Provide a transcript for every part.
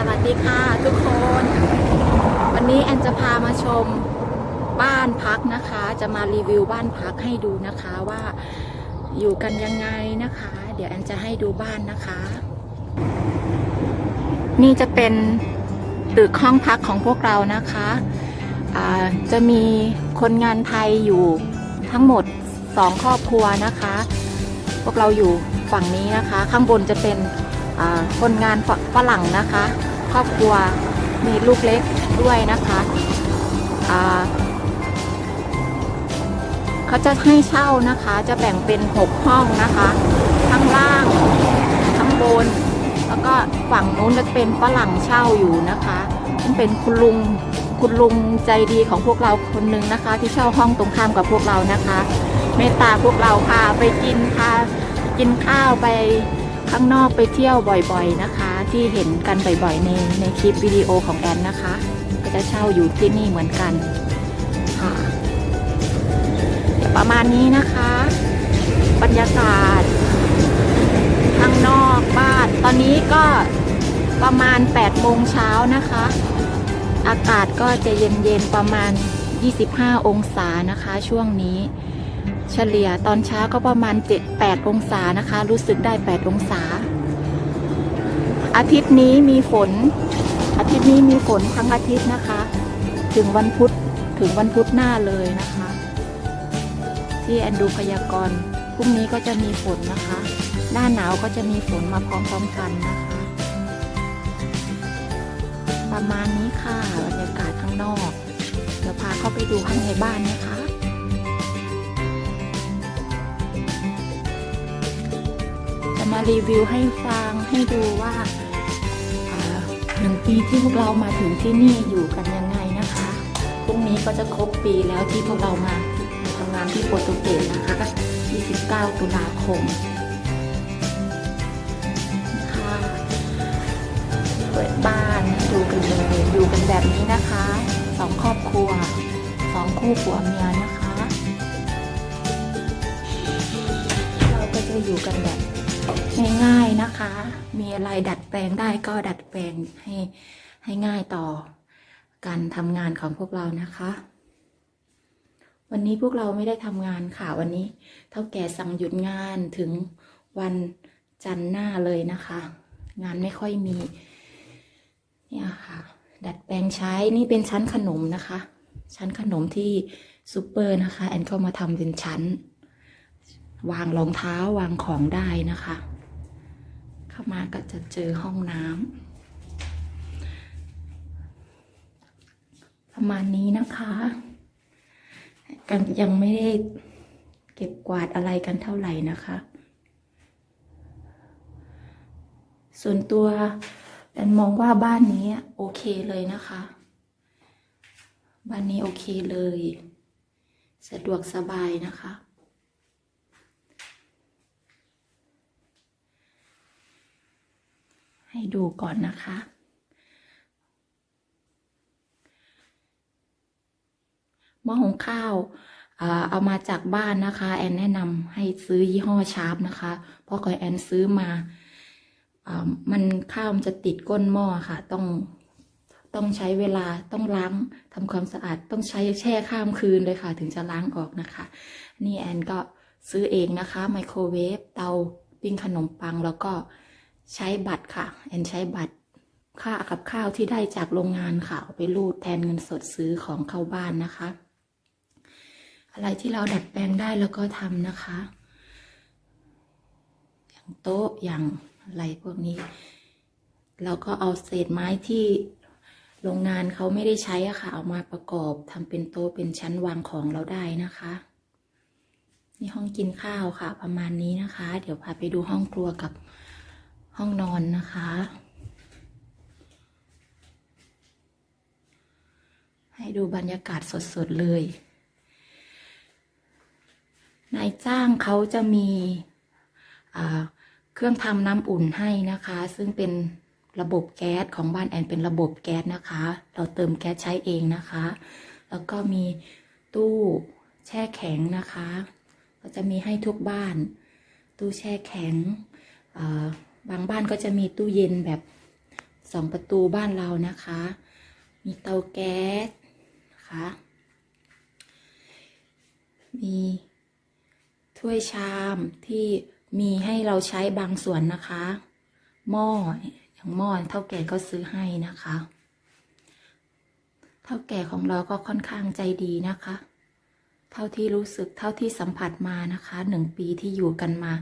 สวัสดีค่ะทุกคน วันนี้แอนจะพามาชมบ้านพักนะคะ จะมารีวิวบ้านพักให้ดูนะคะว่าอยู่กันยังไงนะคะ เดี๋ยวแอนจะให้ดูบ้านนะคะ นี่จะเป็นตึกห้องพักของพวกเรานะคะจะมีคนงานไทยอยู่ทั้งหมดสองครอบครัวนะคะ พวกเราอยู่ฝั่งนี้นะคะ ข้างบนจะเป็นคนงานฝรั่งนะคะ ครอบครัวมีลูกเล็กด้วยนะคะเขาจะให้เช่านะคะ จะแบ่งเป็น 6 ห้องนะคะ ข้างล่างข้างบน แล้วก็ฝั่งนู้นจะเป็นฝรั่งเช่าอยู่นะคะซึ่งเป็นคุณลุงคุณลุงใจดีของพวกเราคนหนึ่งนะคะ ที่เช่าห้องตรงข้ามกับพวกเรานะคะ เมตตาพวกเราพาไปกินพากินข้าวไปข้างนอกไปเที่ยวบ่อยๆนะคะ ที่เห็นกันบ่อยๆในในคลิปวิดีโอของแอนนะคะ ก็จะเช่าอยู่ที่นี่เหมือนกันค่ะประมาณนี้นะคะ บรรยากาศข้างนอกบ้าน ตอนนี้ก็ประมาณ8โมงเช้านะคะ อากาศก็จะเย็นๆประมาณ 25 องศานะคะ ช่วงนี้เฉลี่ยตอนเช้าก็ประมาณ 7-8 องศานะคะ รู้สึกได้ 8 องศา อาทิตย์นี้มีฝน อาทิตย์นี้มีฝนทั้งอาทิตย์นะคะ ถึงวันพุธถึงวันพุธหน้าเลยนะคะ ที่แอนดูพยากรณ์พรุ่งนี้ก็จะมีฝนนะคะ หน้าหนาวก็จะมีฝนมาพร้อมๆกันนะคะ ประมาณนี้ค่ะบรรยากาศข้างนอก เดี๋ยวพาเข้าไปดูข้างในบ้านนะคะจะมารีวิวให้ฟังให้ดูว่าอ่า หนึ่งปีที่พวกเรามาถึงที่นี่อยู่กันยังไงนะคะพรุ่งนี้ก็จะครบปีแล้วที่พวกเรามาทำงานที่โปรตุเกสนะคะ 29 ตุลาคมค่ะเปิดบ้านดูกันเลยอยู่กันแบบนี้นะคะสองครอบครัวสองคู่ผัวเมียนะคะ เราก็จะอยู่กันแบบ ง่ายๆนะคะ มีอะไรดัดแปลงได้ก็ดัดแปลงให้ให้ง่ายต่อการทำงานของพวกเรานะคะ วันนี้พวกเราไม่ได้ทำงานค่ะวันนี้ เท่าแก่สั่งหยุดงานถึงวันจันทร์หน้าเลยนะคะ งานไม่ค่อยมีเนี่ยค่ะ ดัดแปลงใช้นี่เป็นชั้นขนมนะคะ ชั้นขนมที่ซูเปอร์นะคะ แอนก็มาทำเป็นชั้น วางรองเท้าวางของได้นะคะ เข้ามาก็จะเจอห้องน้ำประมาณนี้นะคะกันยังไม่ได้เก็บกวาดอะไรกันเท่าไหร่นะคะ ส่วนตัวแอนมองว่าบ้านนี้โอเคเลยนะคะ บ้านนี้โอเคเลย สะดวกสบายนะคะ ให้ดูก่อนนะคะ หม้อหุงข้าวเอามาจากบ้านนะคะ แอนแนะนำให้ซื้อยี่ห้อชาร์ปนะคะ เพราะก่อนแอนซื้อมาอ่ามันข้าวมันจะติดก้นหม้อค่ะ ต้องต้องใช้เวลาต้องล้างทำความสะอาดต้องใช้แช่ข้ามคืนเลยค่ะ ถึงจะล้างออกนะคะ นี่แอนก็ซื้อเองนะคะ ไมโครเวฟเตาปิ้งขนมปังแล้วก็ ใช้บัตรค่ะ แอนใช้บัตร ค่ากับข้าวที่ได้จากโรงงานค่ะเอาไปรูดแทนเงินสดซื้อของเข้าบ้านนะคะ อะไรที่เราดัดแปลงได้แล้วก็ทำนะคะ อย่างโต๊ะอย่างอะไรพวกนี้ เราก็เอาเศษไม้ที่โรงงานเขาไม่ได้ใช้อะค่ะ เอามาประกอบทำเป็นโต๊ะเป็นชั้นวางของเราได้นะคะนี่ห้องกินข้าวค่ะ ประมาณนี้นะคะ เดี๋ยวพาไปดูห้องครัวกับ ห้องนอนนะคะ ให้ดูบรรยากาศสดๆเลย นายจ้างเขาจะมีเครื่องทำน้ำอุ่นให้นะคะ ซึ่งเป็นระบบแก๊สของบ้านแอนเป็นระบบแก๊สนะคะ เราเติมแก๊สใช้เองนะคะ แล้วก็มีตู้แช่แข็งนะคะ ก็จะมีให้ทุกบ้าน ตู้แช่แข็งอ่า บางบ้านก็จะมีตู้เย็นแบบสองประตูบ้านเรานะคะ มีเตาแก๊สนะคะ มีถ้วยชามที่มีให้เราใช้บางส่วนนะคะ หม้ออย่างหม้อเท่าแก่ก็ซื้อให้นะคะ เท่าแก่ของเราก็ค่อนข้างใจดีนะคะ เท่าที่รู้สึกเท่าที่สัมผัสมานะคะหนึ่งปีที่อยู่กันมา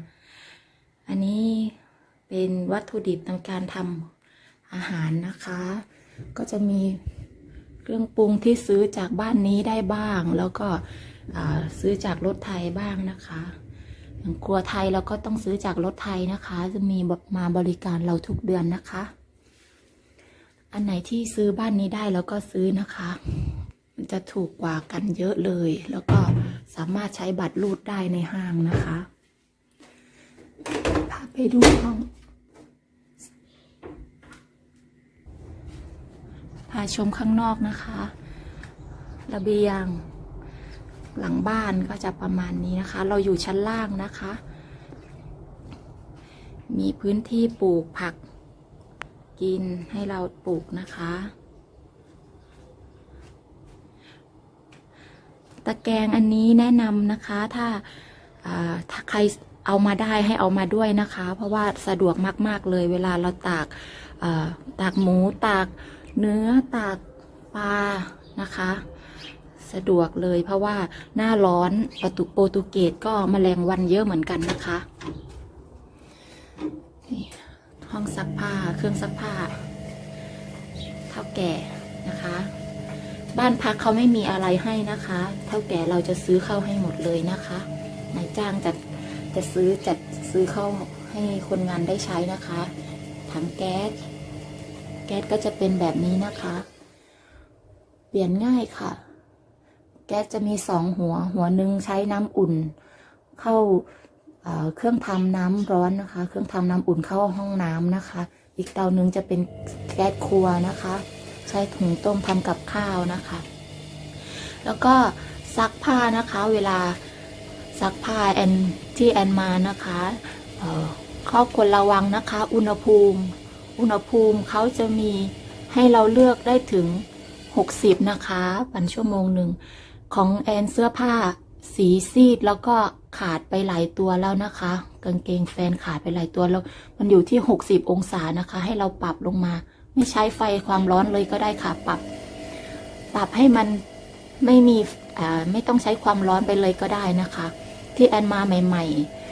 อันนี้ เป็นวัตถุดิบในการทำอาหารนะคะ ก็จะมีเครื่องปรุงที่ซื้อจากบ้านนี้ได้บ้าง แล้วก็ซื้อจากรถไทยบ้างนะคะอย่างครัวไทยเราก็ต้องซื้อจากรถไทยนะคะ จะมีมาบริการเราทุกเดือนนะคะ อันไหนที่ซื้อบ้านนี้ได้เราก็ซื้อนะคะมันจะถูกกว่ากันเยอะเลย แล้วก็สามารถใช้บัตรรูดได้ในห้างนะคะพาไปดูห้องาชมข้างนอกนะคะ ระเบียง หลังบ้านก็จะประมาณนี้นะคะ เราอยู่ชั้นล่างนะคะ มีพื้นที่ปลูกผักกินให้เราปลูกนะคะ ตะแกรงอันนี้แนะนำนะคะถ้าาถ้าใครเอามาได้ให้เอามาด้วยนะคะ เพราะว่าสะดวกมาก ๆ เลยเวลาเราตากาตากหมูตาก เนื้อตากปลานะคะ สะดวกเลยเพราะว่าหน้าร้อนประตูโปรตุเกสก็มแมลงวันเยอะเหมือนกันนะคะนี่ห้องซักผ้าเครื่องซักผ้า เท่าแก่นะคะ บ้านพักเขาไม่มีอะไรให้นะคะ เท่าแก่เราจะซื้อเข้าให้หมดเลยนะคะนายจ้างจะจะซื้อจัดซื้อเข้าให้คนงานได้ใช้นะคะ ถังแก๊ส แก๊สก็จะเป็นแบบนี้นะคะ เปลี่ยนง่ายค่ะ แก๊สจะมีสองหัว หัวหนึ่งใช้น้ำอุ่น เข้าเครื่องทำน้ำร้อนนะคะ เครื่องทำน้ำอุ่นเข้าห้องน้ำนะคะ อีกเตาหนึ่งจะเป็นแก๊สครัวนะคะ ใช้ถุงต้มทำกับข้าวนะคะ แล้วก็ซักผ้านะคะ เวลาซักผ้าแอนที่แอนมานะคะเข้อควรระวังนะคะ อุณหภูมิ อุณหภูมิเขาจะมีให้เราเลือกได้ถึง 60 นะคะปันชั่วโมงหนึ่ง ของแอนเสื้อผ้าสีซีดแล้วก็ขาดไปหลายตัวแล้วนะคะ กางเกงแฟนขาดไปหลายตัวแล้ว มันอยู่ที่ 60 องศานะคะ ให้เราปรับลงมา ไม่ใช้ไฟความร้อนเลยก็ได้ค่ะปรับ ปรับให้มันไม่มีอ่าไม่ต้องใช้ความร้อนไปเลยก็ได้นะคะ ที่แอนมาใหม่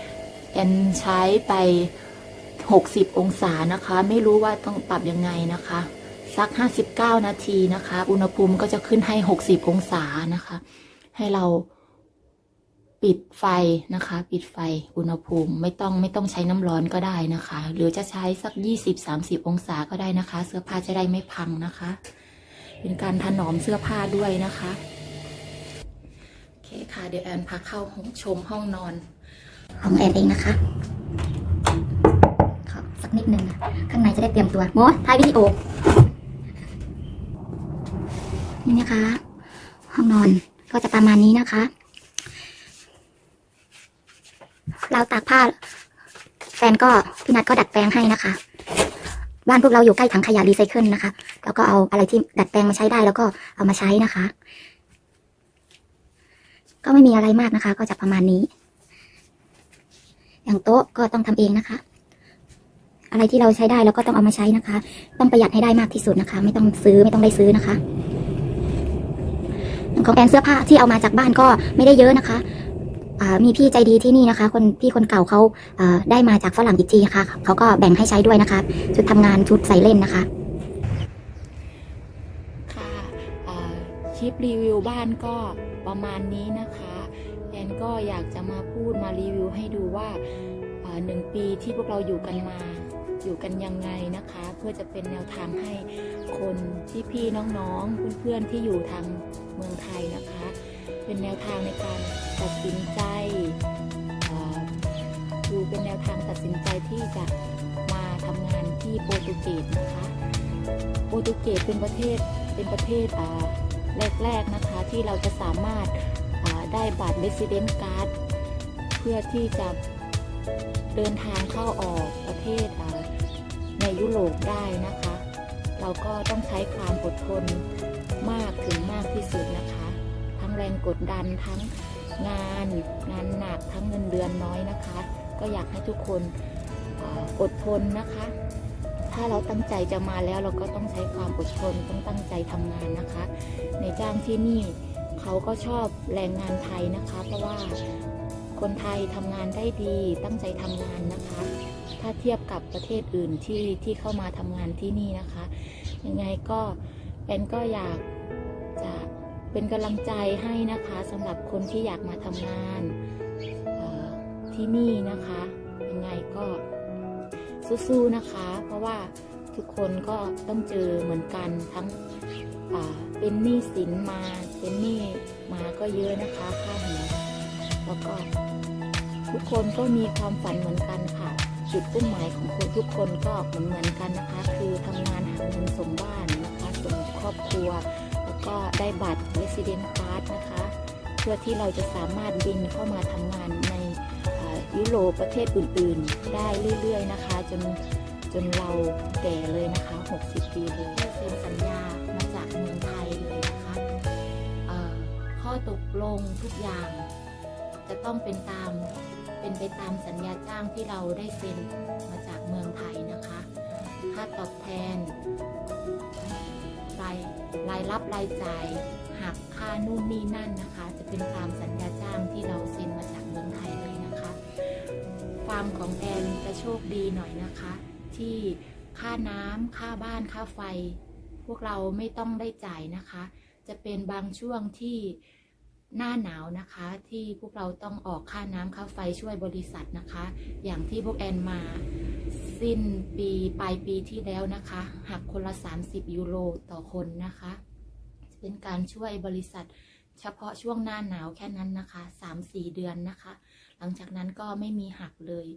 ๆ แอนใช้ไป 60 องศานะคะ ไม่รู้ว่าต้องปรับยังไงนะคะ สัก 59 นาทีนะคะ อุณหภูมิก็จะขึ้นให้ 60 องศานะคะ ให้เราปิดไฟนะคะ ปิดไฟอุณหภูมิไม่ต้องไม่ต้องใช้น้ำร้อนก็ได้นะคะ หรือจะใช้สัก 20-30 องศาก็ได้นะคะ เสื้อผ้าจะได้ไม่พังนะคะ เป็นการถนอมเสื้อผ้าด้วยนะคะโอเคค่ะเดี๋ยวแอนพาเข้าห้องชมห้องนอนของแอนเองนะคะ นิดนึง ข้างในจะได้เตรียมตัวโมถ่ายวิดีโอ นี่นะคะ ห้องนอนก็จะประมาณนี้นะคะ เราตากผ้า แฟนก็พี่นัทก็ดัดแปลงให้นะคะ บ้านพวกเราอยู่ใกล้ถังขยะรีไซเคิลนะคะ แล้วก็เอาอะไรที่ดัดแปลงมาใช้ได้ แล้วก็เอามาใช้นะคะ ก็ไม่มีอะไรมากนะคะ ก็จะประมาณนี้อย่างโต๊ะก็ต้องทำเองนะคะ อะไรที่เราใช้ได้เราก็ต้องเอามาใช้นะคะ ต้องประหยัดให้ได้มากที่สุดนะคะ ไม่ต้องซื้อไม่ต้องได้ซื้อนะคะของแอนเสื้อผ้าที่เอามาจากบ้านก็ไม่ได้เยอะนะคะมีพี่ใจดีที่นี่นะคะ คนพี่คนเก่าเขาได้มาจากฝรั่งอีกทีค่ะเขาก็แบ่งให้ใช้ด้วยนะคะ ชุดทำงานชุดใส่เล่นนะคะ ค่ะอ่าคลิปรีวิวบ้านก็ประมาณนี้นะคะแอนก็อยากจะมาพูดมารีวิวให้ดูว่าหนึ่งปีที่พวกเราอยู่กันมา อยู่กันยังไงนะคะ เพื่อจะเป็นแนวทางให้คนที่พี่น้องๆเพื่อนๆที่อยู่ทางเมืองไทยนะคะ เป็นแนวทางในการตัดสินใจดูเป็นแนวทางตัดสินใจที่จะมาทำงานที่โปรตุเกสนะคะ โปรตุเกสเป็นประเทศเป็นประเทศแรกๆนะคะที่เราจะสามารถได้บัตร Resident Card เพื่อที่จะเดินทางเข้าออกประเทศ ในยุโรปได้นะคะ เราก็ต้องใช้ความอดทนมากถึงมากที่สุดนะคะ ทั้งแรงกดดันทั้งงานงานหนักทั้งเงินเดือนน้อยนะคะ ก็อยากให้ทุกคนอออดทนนะคะ ถ้าเราตั้งใจจะมาแล้วเราก็ต้องใช้ความอดทนต้องตั้งใจทำงานนะคะ ในจ้างที่นี่เขาก็ชอบแรงงานไทยนะคะ เพราะว่าคนไทยทำงานได้ดีตั้งใจทำงานนะคะ ถ้าเทียบกับประเทศอื่นที่ที่เข้ามาทำงานที่นี่นะคะ ยังไงก็แอนก็อยากจะเป็นกำลังใจให้นะคะสำหรับคนที่อยากมาทำงานที่นี่นะคะ ยังไงก็สู้ๆนะคะ เพราะว่าทุกคนก็ต้องเจอเหมือนกันทั้งเป็นหนี้สินมาเป็นหนี้มาก็เยอะนะคะค่าหัวแล้วก็ทุกคนก็มีความฝันเหมือนกันค่ะ จุดมุ่งหมายของคนทุกคนก็เหมือนเหมือนกันนะคะ คือทำงานหาเงินส่งบ้านนะคะส่งครอบครัว แล้วก็ได้บัตร Resident Card นะคะ เพื่อที่เราจะสามารถบินเข้ามาทำงานในยุโรปประเทศอื่นๆ ได้เรื่อยๆนะคะ จนจนเราแก่เลยนะคะ 60 ปีเลยเซ็นสัญญามาจากเมืองไทยเลยนะคะข้อตกลงทุกอย่างจะต้องเป็นตาม เป็นไปตามสัญญาจ้างที่เราได้เซ็นมาจากเมืองไทยนะคะ ค่าตอบแทนรายรายรับรายจ่ายหักค่านู่นนี่นั่นนะคะ จะเป็นตามสัญญาจ้างที่เราเซ็นมาจากเมืองไทยเลยนะคะฟาร์มของแอนจะโชคดีหน่อยนะคะ ที่ค่าน้ำค่าบ้านค่าไฟ พวกเราไม่ต้องได้จ่ายนะคะ จะเป็นบางช่วงที่ หน้าหนาวนะคะ ที่พวกเราต้องออกค่าน้ำค่าไฟช่วยบริษัทนะคะ อย่างที่พวกแอนมาสิ้นปีปลายปีที่แล้วนะคะหักคนละ 30 ยูโรต่อคนนะคะ เป็นการช่วยบริษัทเฉพาะช่วงหน้าหนาวแค่นั้นนะคะ 3-4 เดือนนะคะ หลังจากนั้นก็ไม่มีหักเลย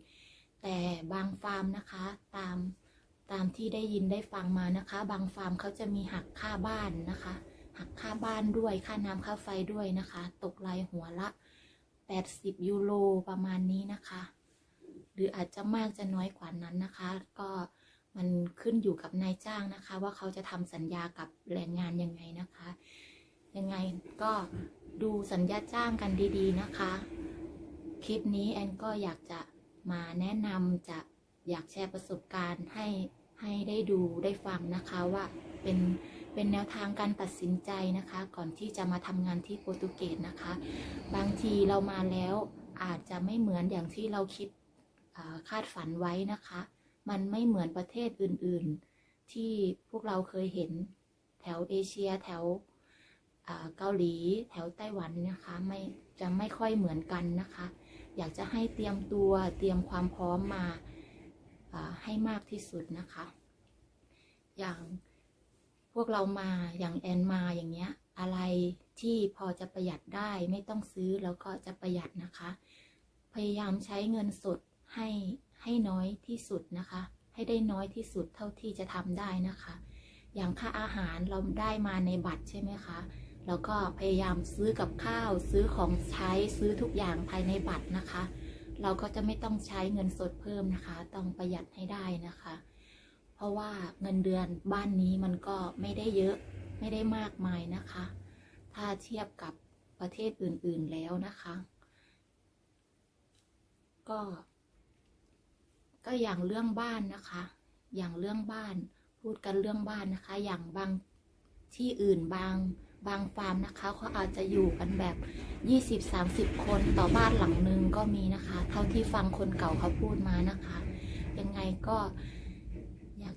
แต่บางฟาร์มนะคะตามตามที่ได้ยินได้ฟังมานะคะ บางฟาร์มเขาจะมีหักค่าบ้านนะคะ หักค่าบ้านด้วยค่าน้ำค่าไฟด้วยนะคะ ตกรายหัวละ 80 ยูโรประมาณนี้นะคะ หรืออาจจะมากจะน้อยกว่านั้นนะคะ ก็มันขึ้นอยู่กับนายจ้างนะคะ ว่าเขาจะทำสัญญากับแรงงานยังไงนะคะ ยังไงก็ดูสัญญาจ้างกันดีๆนะคะ คลิปนี้แอนก็อยากจะมาแนะนำจะอยากแชร์ประสบการณ์ให้ให้ได้ดูได้ฟังนะคะว่าเป็น เป็นแนวทางการตัดสินใจนะคะ ก่อนที่จะมาทำงานที่โปรตุเกสนะคะ บางทีเรามาแล้วอาจจะไม่เหมือนอย่างที่เราคิดคาดฝันไว้นะคะ มันไม่เหมือนประเทศอื่นๆ ที่พวกเราเคยเห็นแถวเอเชียแถวเกาหลีแถวไต้หวันนะคะไม่จะไม่ค่อยเหมือนกันนะคะ อยากจะให้เตรียมตัวเตรียมความพร้อมมาให้มากที่สุดนะคะ อย่าง วกเรามาอย่างแอนมาอย่างเงี้ย อะไรที่พอจะประหยัดได้ไม่ต้องซื้อแล้วก็จะประหยัดนะคะ พยายามใช้เงินสดให้ให้น้อยที่สุดนะคะ ให้ได้น้อยที่สุดเท่าที่จะทำได้นะคะ อย่างค่าอาหารเราได้มาในบัตรใช่ไหมคะแล้วก็พยายามซื้อกับข้าวซื้อของใช้ซื้อทุกอย่างภายในบัตรนะคะ เราก็จะไม่ต้องใช้เงินสดเพิ่มนะคะ ต้องประหยัดให้ได้นะคะ เพราะว่าเงินเดือนบ้านนี้มันก็ไม่ได้เยอะไม่ได้มากมายนะคะ ถ้าเทียบกับประเทศอื่นๆแล้วนะคะ ก็ ก็อย่างเรื่องบ้านนะคะ อย่างเรื่องบ้าน พูดกันเรื่องบ้านนะคะ อย่างบางที่อื่นบางบางฟาร์มนะคะเขาอาจจะอยู่กันแบบ 20-30 คนต่อบ้านหลังนึงก็มีนะคะ เท่าที่ฟังคนเก่าเขาพูดมานะคะ ยังไงก็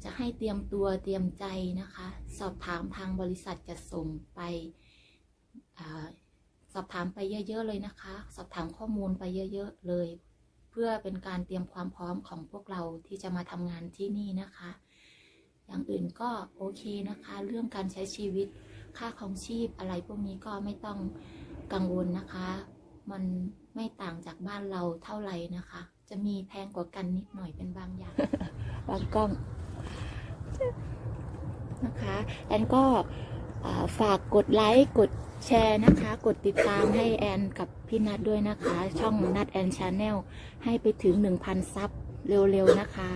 จะให้เตรียมตัวเตรียมใจนะคะ สอบถามทางบริษัทจะส่งไปอสอบถามไปเยอะๆเลยนะคะ สอบถามข้อมูลไปเยอะๆเลย เพื่อเป็นการเตรียมความพร้อมของพวกเราที่จะมาทำงานที่นี่นะคะ อย่างอื่นก็โอเคนะคะ เรื่องการใช้ชีวิตค่าของชีพอะไรพวกนี้ก็ไม่ต้องกังวลนะคะ มันไม่ต่างจากบ้านเราเท่าไหร่นะคะ จะมีแพงกว่ากันนิดหน่อยเป็นบางอย่างบางกล้อง นะคะแอนก็ฝากกดไลค์กดแชร์นะคะ กดติดตามให้แอนกับพี่นัดด้วยนะคะ ช่องนัดแอนชาแนลให้ไปถึง 1,000 ซับเร็วๆนะคะ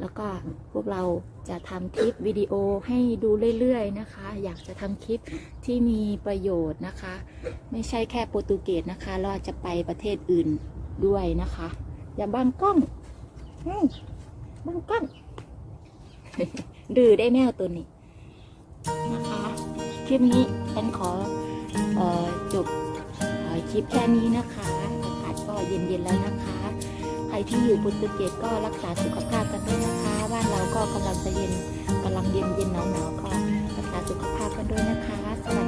แล้วก็พวกเราจะทำคลิปวิดีโอให้ดูเรื่อยๆนะคะ อยากจะทำคลิปที่มีประโยชน์นะคะ ไม่ใช่แค่โปรตุเกสนะคะเราจะไปประเทศอื่นด้วยนะคะ อย่าบังกล้องอบังกล้อง ดื้อได้แมวตัวนี้นะคะ คลิปนี้ฉันขอออจบคลิปแค่นี้นะคะอากาศก็เย็นๆแล้วนะคะ ใครที่อยู่โปรตุเกสก็รักษาสุขภาพกันด้วยนะคะบ้านเราก็กำลังจะเย็นกำลังเย็นเย็นหนาวๆก็รักษาสุขภาพกันด้วยนะคะสวัสดีค่ะ